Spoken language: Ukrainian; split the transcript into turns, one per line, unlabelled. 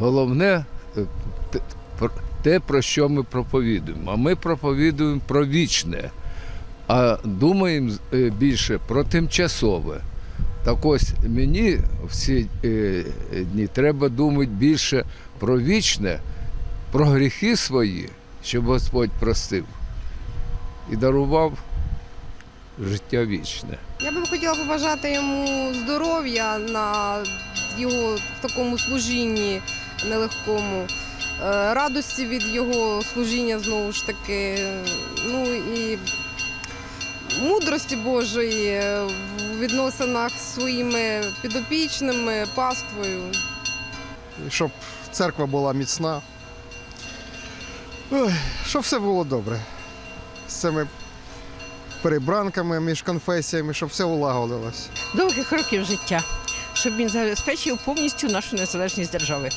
головне е, те- про- що ми проповідуємо. А ми проповідуємо про вічне, а думаємо е, більше про тимчасове. Так ось мені в ці е, дні треба думати більше про вічне, про гріхи свої, щоб Господь простив і дарував життя вічне.
Я би хотіла побажати йому здоров'я на його в такому служінні нелегкому, е, радості від його служіння знову ж таки, ну і мудрості Божої в відносинах з своїми підопічними, паствою.
Щоб церква була міцна. Ой, щоб все було добре. З цими перебранками між конфесіями, щоб все улагодилось.
довгих років життя, щоб він забезпечив повністю нашу незалежність держави.